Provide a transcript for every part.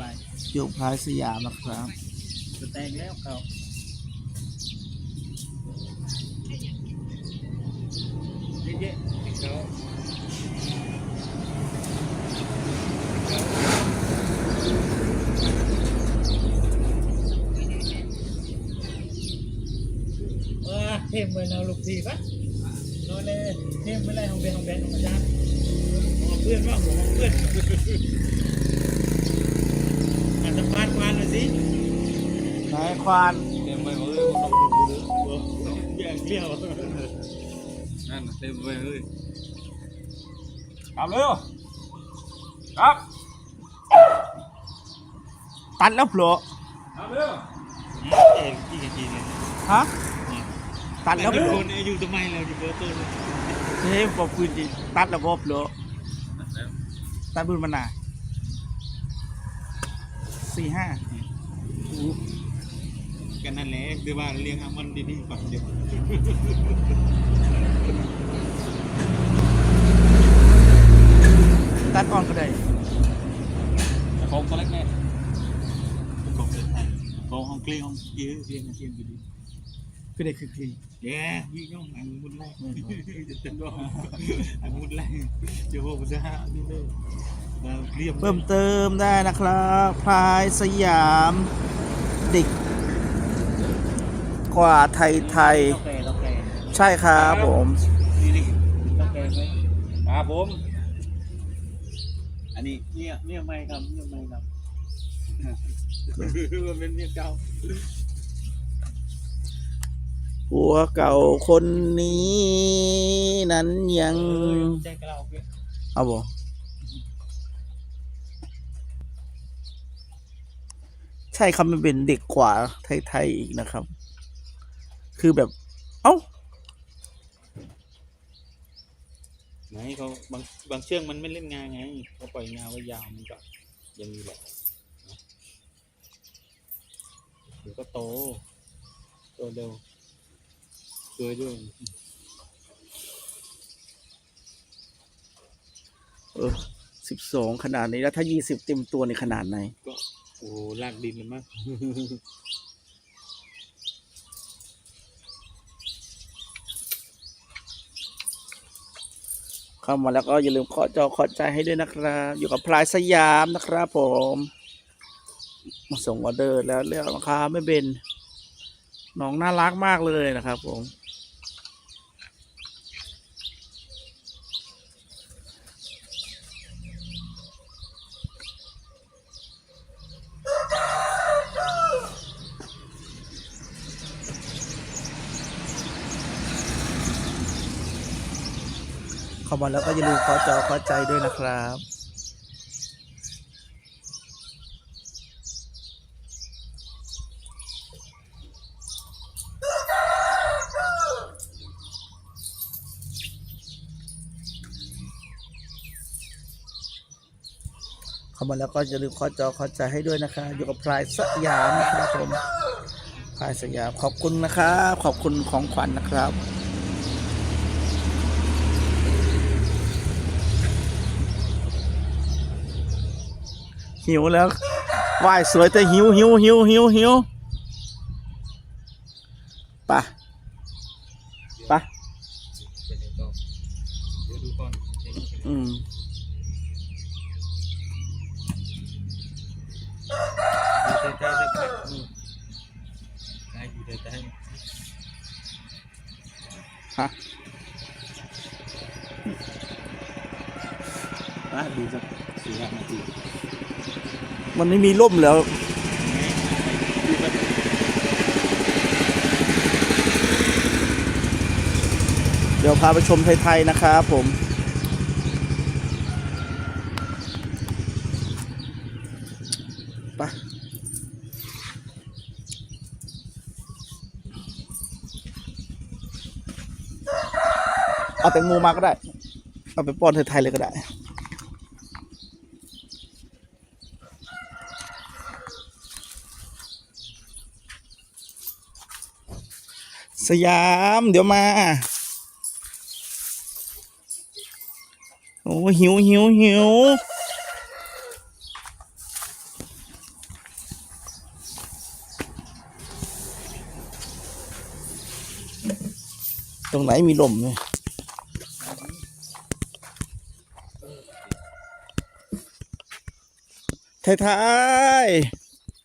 บายอยู่พลายสยามนะครับจะแตกแล้วเขาเยอะๆเขาเออเทมไปเอาลูกทีปะนอนเลยเทมไม่ไรของเบนของเบนของอาจารย์ของเพื่อนว่าของเพื่อนอาจจะพานพานหน่อย สินายควานเต็มไปหมดเลยผมต้องดูดูอย่างเดียวนั่นเต็มไปเลยทำเร็วครับตัดแล้วโผล่ทำเร็วเองจริงจริงเลยฮะตัดแล้วทุโผกล่าคนอายุทำไมเราอยู่เบอร์ต้นเฮ้ยบอกคืนดิตัดแล้วบ่โผล่ตัดบุญมานาสี่ห้า กันนั่นแหละคือว่าเลี้ยงมันดีๆก่อนเดี๋ยวตัดอ่อนก็ได้โค้งตัวเล็กแน่กองเลยกองห้องเกลี้ยงห้องเยอะเรียงเรียงดีก็ได้คือคือๆแย่วิ่งย่องอันมุดแรกจะเต้นด้วยอันมุดแรกเดี๋ยวผมจะหาดูเลยเรียบเพิ่มเติมได้นะครับ พลายสยาม เด็ก กว่าไทยไทยต้องแก่ต้องแก่ใช่ครับผมนี่นี่ต้องแก่ไหมครับผม อันนี้เนี่ยเนี่ยไม่ครับเนี่ยไม่ครับมันเป็นเนี่ยเก่าผัวเก่าคนนี้ นั้นยังแจ้งกับเราโอเคเอาบ่ใช่ครับมันเป็นเด็กกว่าไทยๆอีกนะครับ คือแบบ เอ้าไหนเขาบางบางเชือกมันไม่เล่นงานไงเขาปล่อยงานไว้ยาวมันก็อยังมีแหละนะเดี๋ยวก็โตโตเร็วสวยด้วยเออสิบสองขนาดนี้แล้วถ้ายี่สิบเต็มตัวในขนาดไหนก็โอ้ลากดินเลยมั้ง เข้ามาแล้วก็อย่าลืมเคาะจอเคาะใจให้ด้วยนะครับ อยู่กับพลายสยามนะครับผมมาส่งออเดอร์แล้วเรียกราคาไม่เป็นน้องน่ารักมากเลยนะครับผมามาแล้วก็อย่าลืมเคาะจอเคาะใจด้วยนะครับเข้ามาแล้วก็อย่าลืมเคาะจอเคาะใจให้ด้วยนะคะอยู่กับพลายสยามนะครับผมพลายสยามขอบคุณนะครับขอบคุณของขวัญนะครับ หิวแล้วว่ายสวยแต่หิวหิวหิวหิวหิวปะปะอืมฮะมาดูสักสี่ห้านาที มันไม่มีร่มแล้วเดี๋ยวพาไปชมไทยๆนะครับผมไปเอาแตงโมมาก็ได้ เอาไปป้อนไทยๆเลยก็ได้ สยาม เดี๋ยวมา โอ้หิวหิวหิวตรงไหนมีลมเนี่ยไทย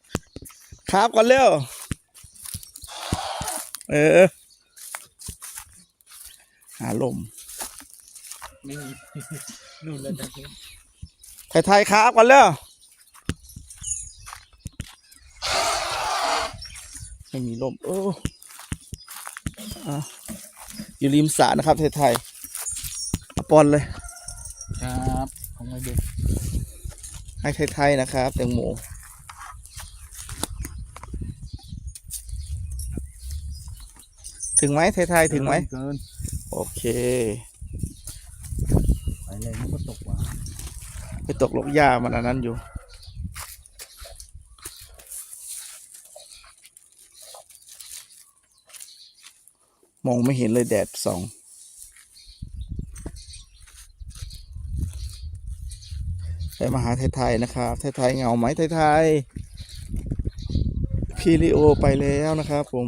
ๆครับก่อนเร็ว เออ หาลมไม่มีนู่นแล้วนะไทยไทยครับก่อนเร็วไม่มีลมโอ้อะอยู่ริมสระนะครับไทยไทยเอาปอนเลย ครับ ของไม่เด็กให้ไทยๆนะครับแตงโม ถึงไหมไทยๆถึงไหมเกินโอเคไปเลยมันก็ตกว่ะไปตกลกหญ้ามันอันนั้นอยู่ มองไม่เห็นเลยแดดส่องไปมาหาไทยๆนะครับไทยๆเหงาไหมไทยๆพี่ลิโอไปแล้วนะครับผม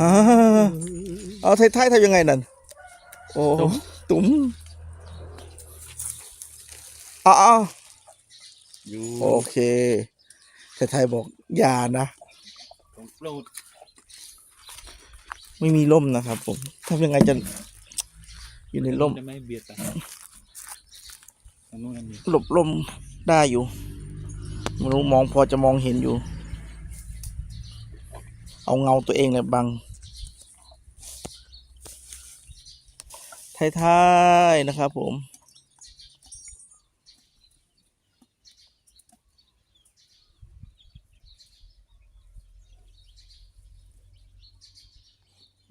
อ่าเอาไทยๆทำยังไงนั่น โอ้ตุ๋มเอ้าวอยู่โอเคไทยๆบอกอย่านะตรงโปรดไม่มีร่มนะครับผมทำยังไงจะอยู่ในร่มจะไม่เบียดกันทางนู้นอันนี้หลบร่มได้อยู่ไม่รู้มองพอจะมองเห็นอยู่ เอาเงาตัวเองเนี่ยบังท้ายๆนะครับผม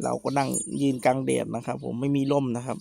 เราก็นั่งยืนกลางแดดนะครับ ผมไม่มีร่มนะครับ